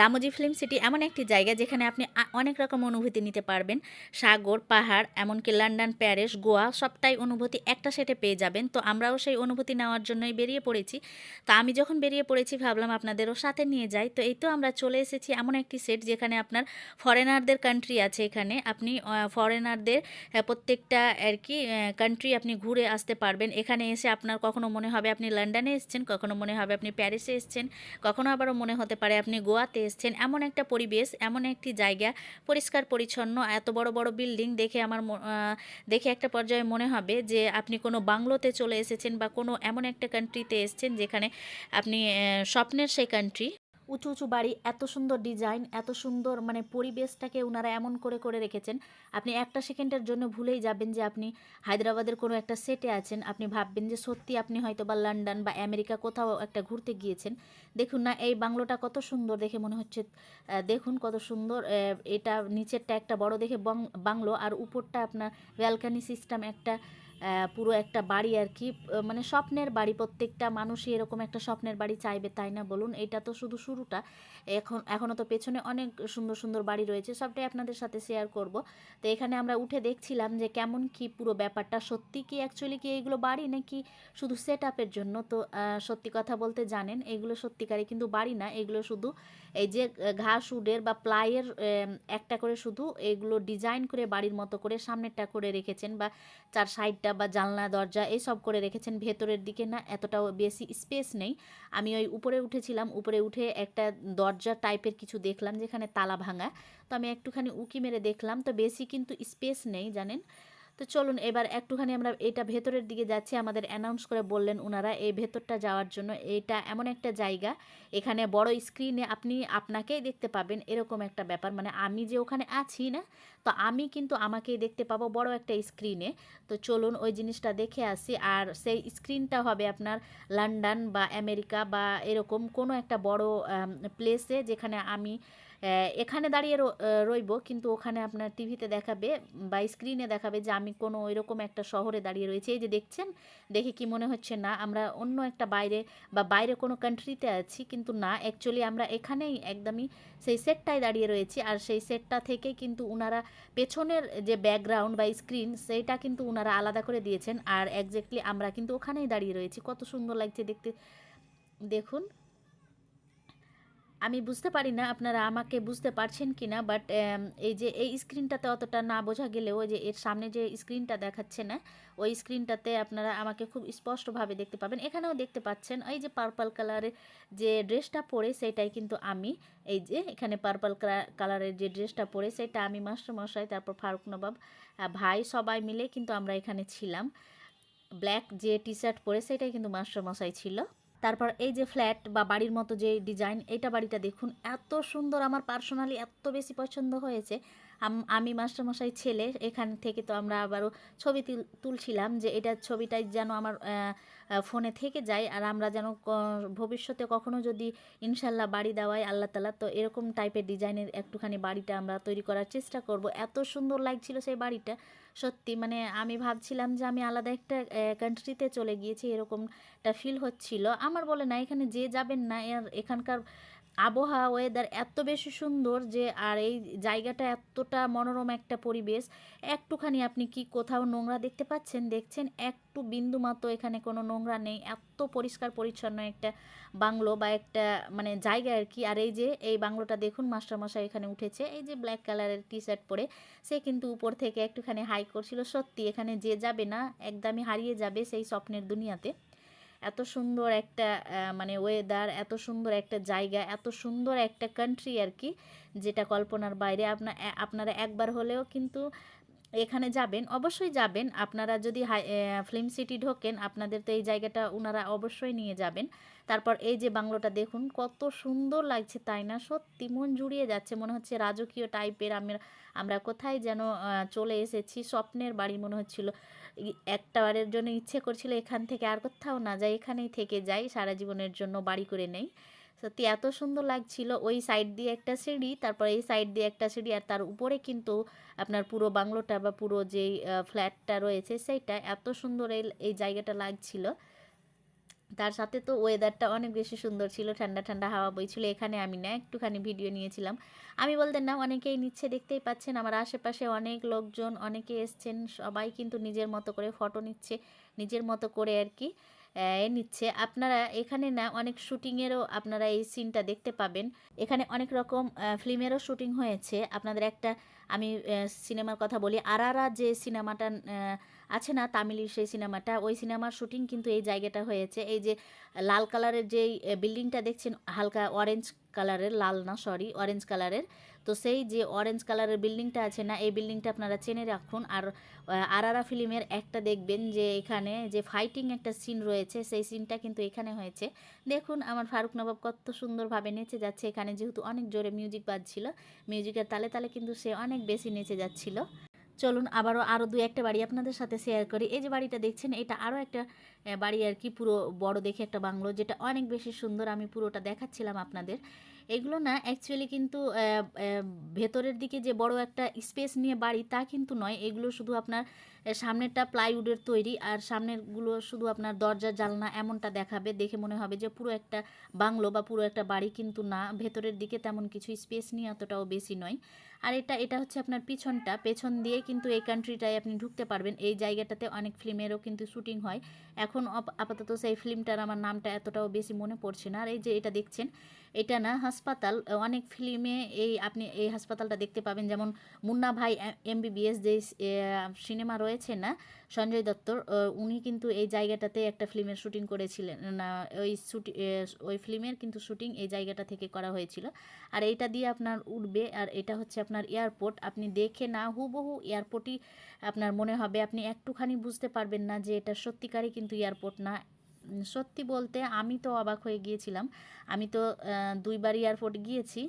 Ramoji film city এমন একটি জায়গা যেখানে আপনি অনেক রকম অনুভূতি নিতে পারবেন। সাগর, পাহাড়, এমনকি লন্ডন, প্যারিস, গোয়া, সবটাই অনুভূতি একটা সেটে পেয়ে যাবেন। তো আমরাও সেই অনুভূতি নেওয়ার জন্যই বেরিয়ে পড়েছি। তো আমি যখন বেরিয়ে পড়েছি, ভাবলাম আপনাদেরও সাথে নিয়ে যাই। তো এই তো আমরা চলে এসেছি এমন একটি সেট যেখানে আপনার ফরেনারদের কান্ট্রি আছে এখানে। আপনি ফরেনারদের প্রত্যেকটা আর কি কান্ট্রি আপনি ঘুরে আসতে পারবেন। এখানে এসে আপনার কখনো মনে হবে আপনি লন্ডনে এসেছেন, কখনো মনে হবে আপনি প্যারিসে এসেছেন, কখনো আবারও মনে হতে পারে আপনি গোয়াতে এসেছেন। এমন একটা পরিবেশ, এমন একটি জায়গা, পরিষ্কার, পরিচ্ছন্ন, এত বড় বড় বিল্ডিং দেখে আমার দেখে একটা পর্যায়ে মনে হবে যে আপনি কোনো বাংলোতে চলে এসেছেন বা কোনো এমন একটা কান্ট্রিতে এসছেন যেখানে আপনি স্বপ্নের সেই কান্ট্রি উঁচু উঁচু বাড়ি, এত সুন্দর ডিজাইন এত সুন্দর মানে পরিবেশটাকে ওনারা এমন করে করে রেখেছেন। আপনি একটা সেকেন্ডের জন্য ভুলেই যাবেন যে আপনি হায়দ্রাবাদের কোনো একটা সেটে আছেন। আপনি ভাববেন যে সত্যি আপনি হয়তো বা লন্ডন বা আমেরিকা কোথাও একটা ঘুরতে গিয়েছেন। দেখুন না, এই বাংলোটা কত সুন্দর দেখে মনে হচ্ছে। দেখুন কত সুন্দর এটা নিচেরটা একটা বড় দেখে বাংলো আর উপরটা আপনার ব্যালকানি সিস্টেম একটা পুরো একটা বাড়ি আর কি মানে স্বপ্নের বাড়ি, প্রত্যেকটা মানুষই এরকম একটা স্বপ্নের বাড়ি চাইবে, তাই না বলুন? এটা তো শুধু শুরুটা। এখন এখনও তো পেছনে অনেক সুন্দর সুন্দর বাড়ি রয়েছে, সবটাই আপনাদের সাথে শেয়ার করব। তো এখানে আমরা উঠে দেখছিলাম যে কেমন কি পুরো ব্যাপারটা, সত্যি কি অ্যাকচুয়ালি কি এইগুলো বাড়ি নাকি শুধু সেট আপের জন্য? তো সত্যি কথা বলতে জানেন, এগুলো সত্যিকারে কিন্তু বাড়ি না, এগুলো শুধু এই যে ঘাস, উডের বা প্লাইয়ের একটা করে শুধু এগুলো ডিজাইন করে বাড়ির মতো করে সামনেরটা করে রেখেছেন বা চার সাইডটা বা জানলা, দরজা এই সব করে রেখেছেন। ভেতরের দিকে না এতটাও বেশি স্পেস নেই। আমি ওই উপরে উঠেছিলাম, উপরে উঠে একটা দরজা টাইপের কিছু দেখলাম যেখানে তালা ভাঙা। তো আমি একটুখানি উকি মেরে দেখলাম। তো বেশি কিন্তু স্পেস নেই, জানেন? তো চলুন এবার একটুখানি আমরা এটা ভেতরের দিকে যাচ্ছি। আমাদের অ্যানাউন্স করে বললেন ওনারা এই ভেতরটা যাওয়ার জন্য এটা এমন একটা জায়গা। এখানে বড় স্ক্রিনে আপনি আপনাকেই দেখতে পাবেন এরকম একটা ব্যাপার। মানে আমি যে ওখানে আছি না, তো আমি কিন্তু আমাকেই দেখতে পাবো বড় একটা স্ক্রিনে তো চলুন ওই জিনিসটা দেখে আসি। আর সেই স্ক্রিনটা হবে আপনার লন্ডন বা আমেরিকা বা এরকম কোনো একটা বড় প্লেসে যেখানে আমি এখানে দাঁড়িয়ে রইব, কিন্তু ওখানে আপনার টিভিতে দেখাবে বা স্ক্রিনে দেখাবে যে আমি কোনো এরকম একটা শহরে দাঁড়িয়ে রয়েছি। এই যে দেখছেন? দেখে কি মনে হচ্ছে? না, আমরা অন্য একটা বাইরে বা বাইরে কোনো কান্ট্রিতে আছি, কিন্তু না অ্যাকচুয়ালি আমরা এখানেই একদমই সেই সেটটাই দাঁড়িয়ে রয়েছি। আর সেই সেটটা থেকে কিন্তু উনারা পেছনের যে ব্যাকগ্রাউন্ড বা স্ক্রিন সেইটা কিন্তু উনারা আলাদা করে দিয়েছেন। আর একজ্যাক্টলি আমরা কিন্তু ওখানেই দাঁড়িয়ে রয়েছি। কত সুন্দর লাগছে দেখতে। দেখুন। আমি বুঝতে পারি না আপনারা আমাকে বুঝতে পারছেন কি না বাট এই যে এই স্ক্রিনটাতে অতটা না বোঝা গেলেও যে এর সামনে যে স্ক্রিনটা দেখাচ্ছে না, ওই স্ক্রিনটাতে আপনারা আমাকে খুব স্পষ্টভাবে দেখতে পাবেন। এখানেও দেখতে পাচ্ছেন এই যে পার্পল কালারের যে ড্রেসটা পরে সেটাই কিন্তু আমি, এই যে এখানে পার্পল কালারের যে ড্রেসটা পরে সেটা আমি মাস্টারমশাই তারপর ফারুক নবাব ভাই সবাই মিলে কিন্তু আমরা এখানে ছিলাম। ব্ল্যাক যে টি শার্ট পরে সেটাই কিন্তু মাস্টারমশাই ছিল। তারপর এই যে ফ্ল্যাট বা বাড়ির মতো যে ডিজাইন এটা বাড়িটা দেখুন, এত সুন্দর আমার পার্সোনালি এত বেশি পছন্দ হয়েছে। আমি মাস্টারমশাই ছেলে, এখান থেকে তো আমরা আবারও ছবি তুল- তুলছিলাম যে এটা ছবিটাই যেন আমার ফোনে থেকে যায় আর আমরা যেন ভবিষ্যতে কখনও যদি ইনশাল্লাহ বাড়ি দেওয়াই আল্লাহ তালা তো এরকম টাইপের ডিজাইনের একটুখানি বাড়িটা আমরা তৈরি করার চেষ্টা করব। এত সুন্দর লাগছিল সেই বাড়িটা। সত্যি মানে আমি ভাবছিলাম যে আমি আলাদা একটা কান্ট্রিতে চলে গিয়েছি, এরকমটা ফিল হচ্ছিল। আমার বলে, না, এখানে যে যাবেন না এখানকার আবহাওয়া ওয়েদার এত বেশি সুন্দর যে, আর এই জায়গাটা এতটা মনোরম একটা পরিবেশ। একটুখানি আপনি কি কোথাও নোংরা দেখতে পাচ্ছেন? দেখছেন? একটু বিন্দু মতো এখানে কোনো নোংরা নেই। এত পরিষ্কার পরিচ্ছন্ন একটা বাংলো বা একটা মানে জায়গা আর কি। আর এই যে, এই বাংলোটা দেখুন, মাস্টারমশাই এখানে উঠেছে। এই যে ব্ল্যাক কালারের টি শার্ট পরে। সে কিন্তু উপর থেকে একটুখানি হাই করছিল। সত্যি এখানে যে যাবে না, একদমই হারিয়ে যাবে সেই স্বপ্নের দুনিয়াতে। এত সুন্দর একটা মানে ওয়েদার এত সুন্দর একটা জায়গা, এত সুন্দর একটা কান্ট্রি আর কি, যেটা কল্পনার বাইরে। আপনার আপনারা একবার হলেও কিন্তু এখানে যাবেন, অবশ্যই যাবেন। আপনারা যদি ফিল্ম সিটি ঢোকেন, আপনাদের তো এই জায়গাটা ওনারা অবশ্যই নিয়ে যাবেন। তারপর এই যে বাংলোটা দেখুন, কত সুন্দর লাগছে তাই না? সত্যি মন জুড়িয়ে যাচ্ছে, মনে হচ্ছে রাজকীয় টাইপের আমরা আমরা কোথায় যেন চলে এসেছি, স্বপ্নের বাড়ি মনে হচ্ছিল। ই- একটা বারের জন্য ইচ্ছে করছিল এখান থেকে আর কোথাও না যাই, এখানেই থেকে যাই, সারা জীবনের জন্য বাড়ি করে নেই। সত্যি এত সুন্দর লাগছিল ওই সাইড দিয়ে একটা সিঁড়ি, তারপর এই সাইড দিয়ে একটা সিঁড়ি আর তার উপরে কিন্তু আপনার পুরো বাংলোটা বা পুরো যে ফ্ল্যাটটা রয়েছে সেইটা এত সুন্দর এই জায়গাটা লাগছিল। তার সাথে তো ওয়েদারটা অনেক বেশি সুন্দর ছিল, ঠান্ডা ঠান্ডা হাওয়া বইছিল, এখানে আমি না একটুখানি ভিডিও নিয়েছিলাম। আমি বলতেন, না, অনেকেই নিচ্ছে, দেখতেই পাচ্ছেন, আমার আশেপাশে অনেক লোকজন, অনেকে এসছেন, সবাই কিন্তু নিজের মতো করে ফটো নিচ্ছে, নিজের মতো করে আর কি, এ নিচ্ছে। আপনারা এখানে না অনেক শুটিংয়েরও আপনারা এই সিনটা দেখতে পাবেন। এখানে অনেক রকম ফিল্মেরও শুটিং হয়েছে। আপনাদের একটা আমি সিনেমার কথা বলি। আরারা যে সিনেমাটা আছে না তামিলের সেই সিনেমাটা? ওই সিনেমার শুটিং কিন্তু এই জায়গাটা হয়েছে। এই যে লাল কালারের যেই বিল্ডিংটা দেখছেন, হালকা অরেঞ্জ কালারের, লাল না সরি অরেঞ্জ কালারের। তো সেই যে অরেঞ্জ কালারের বিল্ডিংটা আছে না, এই বিল্ডিংটা আপনারা চেনে রাখুন। আর আরারা ফিল্মের একটা দেখবেন যে এখানে যে ফাইটিং একটা সিন রয়েছে, সেই সিনটা কিন্তু এখানে হয়েছে। দেখুন, আমার ফারুক নবাব কত সুন্দরভাবে নেচে যাচ্ছে। এখানে যেহেতু অনেক জোরে মিউজিক বাজছিল মিউজিকের তালে তালে কিন্তু সে অনেক বেশি নেচে যাচ্ছিল। চলুন আবারও আরও দু একটা বাড়ি আপনাদের সাথে শেয়ার করি। এই যে বাড়িটা দেখছেন, এটা আরও একটা বাড়ি আর কি, পুরো বড় দেখে একটা বাংলো, যেটা অনেক বেশি সুন্দর, আমি পুরোটা দেখাচ্ছিলাম আপনাদের। এগুলো না অ্যাকচুয়ালি কিন্তু ভেতরের দিকে যে বড় একটা স্পেস নিয়ে বাড়ি, তা কিন্তু নয়। এগুলো শুধু আপনার সামনেরটা প্লাইউডের তৈরি, আর সামনেরগুলো শুধু আপনার দরজা জালনা এমনটা দেখাবে। দেখে মনে হবে যে পুরো একটা বাংলো বা পুরো একটা বাড়ি কিন্তু না। ভেতরের দিকে তেমন কিছু স্পেস নিয়ে অতটাও বেশি নয়। আর এটা এটা হচ্ছে আপনার পিছনটা। পেছন দিয়ে কিন্তু এই কান্ট্রিটায় আপনি ঢুকতে পারবেন। এই জায়গাটাতে অনেক ফিল্মেরও কিন্তু শুটিং হয়। এখন আপাতত সেই ফিল্মটার আমার নামটা এতটাও বেশি মনে পড়ছে না। আর এই যে এটা দেখছেন এটা না হাসপাতাল অনেক ফিল্মে এই আপনি এই হাসপাতালটা দেখতে পাবেন। যেমন মুন্না ভাই এমবিবিএস যে সিনেমা রয়েছে না, সঞ্জয় দত্তর উনি কিন্তু এই জায়গাটাতে একটা ফিল্মের শুটিং করেছিলেন। না, ওই শুটিং ওই ফিল্মের কিন্তু শুটিং এই জায়গাটা থেকে করা হয়েছিল। আর এইটা দিয়ে আপনার উঠবে, আর এটা হচ্ছে আপনার এয়ারপোর্ট। আপনি দেখে না, হুবহু এয়ারপোর্টই আপনার মনে হবে। আপনি একটুখানি বুঝতে পারবেন না যে এটা সত্যিকারই কিন্তু এয়ারপোর্ট না। সত্যি বলতে আমি তো অবাক হয়ে গিয়েছিলাম। আমি তো দুইবার এয়ারপোর্ট গিয়েছি।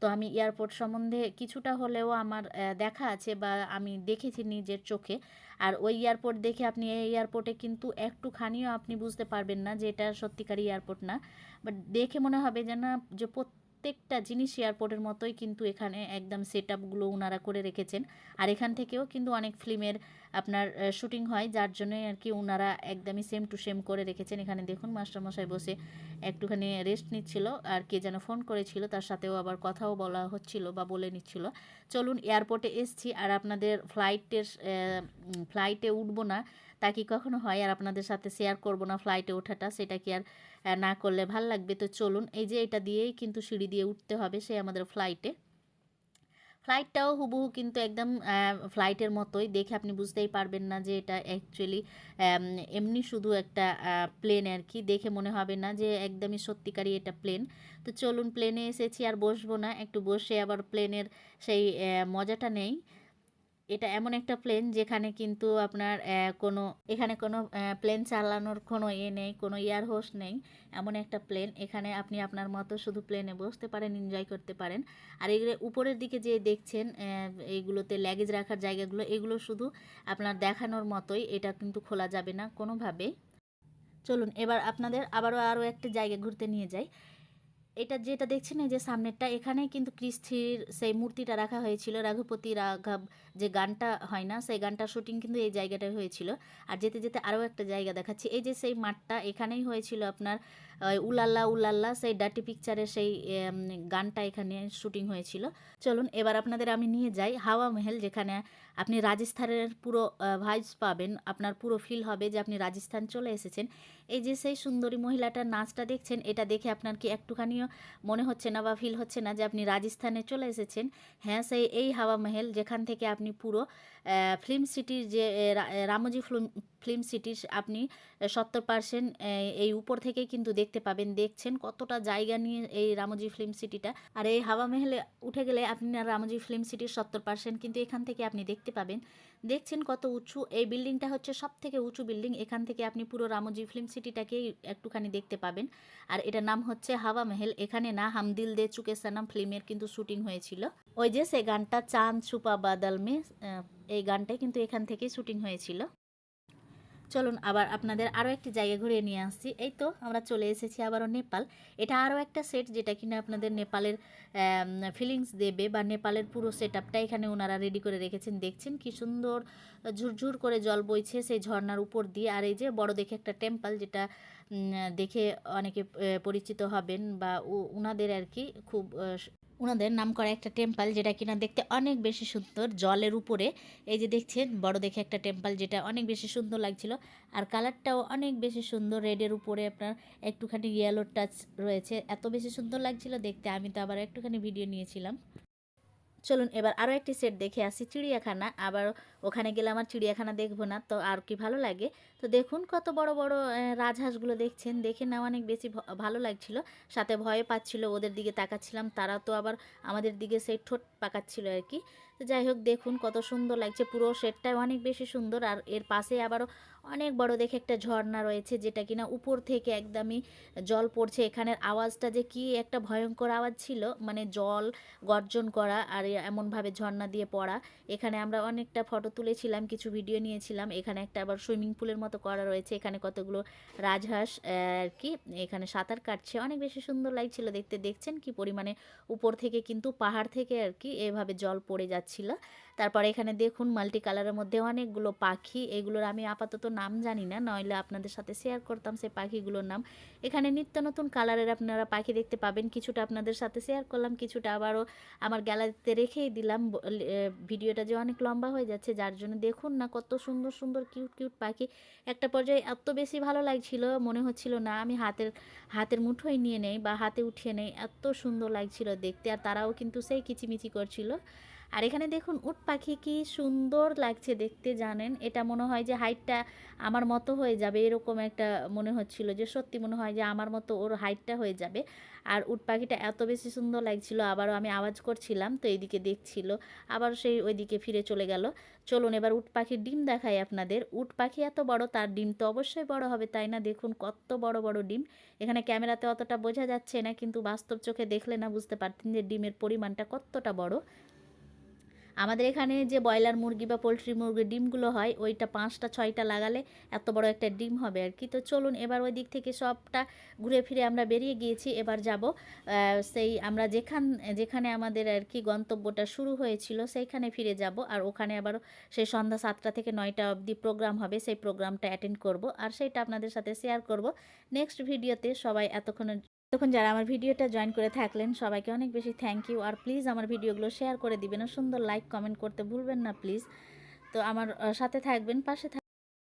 তো আমি এয়ারপোর্ট সম্বন্ধে কিছুটা হলেও আমার দেখা আছে বা আমি দেখেছি নিজের চোখে। আর ওই এয়ারপোর্ট দেখে আপনি এই এয়ারপোর্টে কিন্তু একটুখানিও আপনি বুঝতে পারবেন না যে এটা সত্যিকারই এয়ারপোর্ট না। বাট দেখে মনে হবে যে না যে প্রত্যেকটা জিনিস এয়ারপোর্টের মতোই কিন্তু এখানে একদম সেট আপগুলো ওনারা করে রেখেছেন। আর এখান থেকেও কিন্তু অনেক ফিল্মের আপনার শুটিং হয়, যার জন্যই আর কি ওনারা একদমই সেম টু সেম করে রেখেছেন। এখানে দেখুন মাস্টারমশাই বসে একটুখানি রেস্ট নিচ্ছিল আর কে যেন ফোন করেছিল, তার সাথেও আবার কথাও বলা হচ্ছিল বা বলে নিচ্ছিল। চলুন এয়ারপোর্টে এসছি আর আপনাদের ফ্লাইটের ফ্লাইটে উঠবো না, তা কি কখনো হয়? আর আপনাদের সাথে শেয়ার করব না ফ্লাইটে ওঠাটা, সেটা কি আর না করলে ভালো লাগবে। তো চলুন, এই যে এটা দিয়েই কিন্তু সিঁড়ি দিয়ে উঠতে হবে সে আমাদের ফ্লাইটে ফ্লাইটটাও হুবহু কিন্তু একদম ফ্লাইটের মতোই। দেখে আপনি বুঝতেই পারবেন না যে এটা অ্যাকচুয়ালি এমনি শুধু একটা প্লেন আর কি। দেখে মনে হবে না যে একদমই সত্যিকারই এটা প্লেন তো চলুন প্লেনে এসেছি আর বসবো না। একটু বসে আবার প্লেনের সেই মজাটা নেই। এটা এমন একটা প্লেন যেখানে কিন্তু আপনার কোনো, এখানে কোনো প্লেন চালানোর কোনো ইয়ে নেই, কোনো এয়ার হোস নেই, এমন একটা প্লেন এখানে আপনি আপনার মতো শুধু প্লেনে বসতে পারেন এনজয় করতে পারেন। আর এগুলো উপরের দিকে যে দেখছেন এইগুলোতে ল্যাগেজ রাখার জায়গাগুলো, এগুলো শুধু আপনার দেখানোর মতোই, এটা কিন্তু খোলা যাবে না কোনোভাবে। চলুন, এবার আপনাদের আবারও আরও একটা জায়গা ঘুরতে নিয়ে যাই। এটা যেটা দেখছেন, এই যে সামনেরটা, এখানেই কিন্তু কৃষ্টির সেই মূর্তিটা রাখা হয়েছিল, রাঘুপতি রাঘব যে গানটা হয় না, সেই গানটার শুটিং কিন্তু এই জায়গাটায় হয়েছিল। আর যেতে যেতে আরও একটা জায়গা দেখাচ্ছি, এই যে সেই মাঠটা, এখানেই হয়েছিল আপনার উলাল্লা উলাল্লা, সেই ডাটি পিকচারের সেই গানটা এখানে শুটিং হয়েছিল। চলুন, এবার আপনাদের আমি নিয়ে যাই হাওয়া মহল, যেখানে আপনি রাজস্থানের পুরো ভাইবস পাবেন, আপনার পুরো ফিল হবে যে আপনি রাজস্থান চলে এসেছেন। এই যে সেই সুন্দরী মহিলাটার নাচটা দেখছেন, এটা দেখে আপনার কি একটুখানিও মনে হচ্ছে না বা ফিল হচ্ছে না যে আপনি রাজস্থানে চলে এসেছেন? হ্যাঁ সেই এই হাওয়া মহল যেখান থেকে আপনি পুরো ফিল্ম সিটির যে রামজি ফিল্ম ফিল্ম সিটির আপনি সত্তর পার্সেন্ট এই উপর থেকেই কিন্তু দেখতে পাবেন। দেখছেন কতটা জায়গা নিয়ে এই রামজি ফিল্ম সিটিটা আর এই হাওয়া মহলে উঠে গেলে আপনি রামজি ফিল্ম সিটির সত্তর পার্সেন্ট কিন্তু এখান থেকে আপনি দেখতে পাবেন। দেখছেন কত উঁচু, এই বিল্ডিংটা হচ্ছে সব থেকে উঁচু বিল্ডিং। এখান থেকে আপনি পুরো রামজি ফিল্ম সিটিটাকে একটুখানি দেখতে পাবেন। আর এটার নাম হচ্ছে হাওয়া মেহেল। এখানে না হামদিল দে চুকে সানাম ফিল্মের কিন্তু শুটিং হয়েছিল। ওই যে সে গানটা চাঁদ ছুপা বাদাল মে এই গানটাই কিন্তু এখান থেকেই শুটিং হয়েছিল। চলুন আবার আপনাদের আরও একটি জায়গা ঘুরিয়ে নিয়ে আসছি। এই তো, আমরা চলে এসেছি আবারও নেপাল। এটা আরও একটা সেট যেটা কিনা আপনাদের নেপালের ফিলিংস দেবে বা নেপালের পুরো সেট এখানে ওনারা রেডি করে রেখেছেন। দেখছেন কি সুন্দর, ঝুরঝুর করে জল বইছে সেই ঝর্নার উপর দিয়ে। আর এই যে বড় দেখে একটা টেম্পল যেটা দেখে অনেকে পরিচিত হবেন বা উনাদের আর কি খুব ওনাদের নাম করা একটা টেম্পল যেটা কিনা দেখতে অনেক বেশি সুন্দর জলের উপরে। এই যে দেখছেন, বড় দেখে একটা টেম্পল যেটা অনেক বেশি সুন্দর লাগছিল। আর কালারটাও অনেক বেশি সুন্দর রেডের উপরে আপনার একটুখানি ইয়েলো টাচ রয়েছে। এত বেশি সুন্দর লাগছিল দেখতে, আমি তো আবার একটুখানি ভিডিও নিয়েছিলাম। চলুন এবার আরও একটি সেট দেখে আসি চিড়িয়াখানা। আবার ওখানে গেলে আমার চিড়িয়াখানা দেখব না, তো আর কি ভালো লাগে? তো দেখুন কত বড় বড় রাজহাঁসগুলো দেখছেন। দেখে না অনেক বেশি ভালো লাগছিল। সাথে ভয় পাচ্ছিল, ওদের দিকে তাকাচ্ছিলাম। তারা তো আবার আমাদের দিকে সেই ঠোঁট পাকাচ্ছিল আর কি। তো যাই হোক, দেখুন কত সুন্দর লাগছে। পুরো সেটটাই অনেক বেশি সুন্দর। আর এর পাশে আবারও অনেক বড় দেখে একটা ঝর্ণা রয়েছে যেটা কিনা উপর থেকে একদমই জল পড়ছে। এখানের আওয়াজটা যে কি একটা ভয়ঙ্কর আওয়াজ ছিল মানে জল গর্জন করা আর এমনভাবে ঝর্ণা দিয়ে পড়া। এখানে আমরা অনেকটা ফটো তুলেছিলাম, কিছু ভিডিও নিয়েছিলাম। এখানে একটা আবার সুইমিং পুলের মতো করা রয়েছে। এখানে কতগুলো রাজহাঁস আর কি, এখানে সাঁতার কাটছে। অনেক বেশি সুন্দর লাগছিল দেখতে। দেখছেন কি পরিমাণে উপর থেকে কিন্তু পাহাড় থেকে আর কি এভাবে জল পড়ে যাচ্ছিল। তারপরে এখানে দেখুন মাল্টি কালারের মধ্যে অনেকগুলো পাখি। এগুলোর আমি আপাতত নাম জানি না, নইলে আপনাদের সাথে শেয়ার করতাম সেই পাখিগুলোর নাম। এখানে নিত্য নতুন কালারের আপনারা পাখি দেখতে পাবেন, কিছুটা আপনাদের সাথে শেয়ার করলাম, কিছুটা আবারও আমার গ্যালারিতে রেখেই দিলাম। ভিডিওটা যে অনেক লম্বা হয়ে যাচ্ছে, যার জন্য দেখুন না কত সুন্দর সুন্দর কিউট কিউট পাখি। একটা পর্যায়ে এত বেশি ভালো লাগছিল, মনে হচ্ছিল না আমি হাতের হাতের মুঠোয় নিয়ে নেই বা হাতে উঠিয়ে নেই, এত সুন্দর লাগছিল দেখতে। আর তারাও কিন্তু সেই কিচিমিচি করছিল। আর এখানে দেখুন উট পাখি কি সুন্দর লাগছে দেখতে জানেন? এটা মনে হয় যে হাইটটা আমার মতো হয়ে যাবে, এরকম একটা মনে হচ্ছিল যে সত্যি মনে হয় যে আমার মতো ওর হাইটটা হয়ে যাবে। আর উট পাখিটা এত বেশি সুন্দর লাগছিল, আবারও আমি আওয়াজ করছিলাম, তো এইদিকে দেখছিল আবার সেই ওইদিকে ফিরে চলে গেল। চলুন এবার উট পাখির ডিম দেখাই আপনাদের। উট পাখি এত বড়, তার ডিম তো অবশ্যই বড় হবে, তাই না? দেখুন কত বড় বড় ডিম। এখানে ক্যামেরাতে অতটা বোঝা যাচ্ছে না, কিন্তু বাস্তব চোখে দেখলে না বুঝতে পারতেন যে ডিমের পরিমাণটা কতটা বড়। আমাদের এখানে যে ব্রয়লার মুরগি বা পোলট্রি মুরগির ডিমগুলো হয়, ওইটা পাঁচটা, ছয়টা লাগালে এত বড় একটা ডিম হবে আর কি। তো চলুন এবার ওই দিক থেকে সবটা ঘুরে ফিরে আমরা বেরিয়ে গিয়েছি, এবার যাব সেই আমরা যেখান, যেখানে আমাদের আর কি গন্তব্যটা শুরু হয়েছিল সেইখানে ফিরে যাব। আর ওখানে আবার সেই সন্ধ্যা সাতটা থেকে নয়টা অবধি প্রোগ্রাম হবে, সেই প্রোগ্রামটা অ্যাটেন্ড করব। আর সেইটা আপনাদের সাথে শেয়ার করব। নেক্সট ভিডিওতে সবাই এতক্ষণের তখন যারা আমার ভিডিওটা জয়েন করে থাকলেন, সবাইকে অনেক বেশি থ্যাংক ইউ আর প্লিজ আমার ভিডিওগুলো শেয়ার করে দিবেন। সুন্দর লাইক কমেন্ট করতে ভুলবেন না প্লিজ তো আমার সাথে থাকবেন, পাশে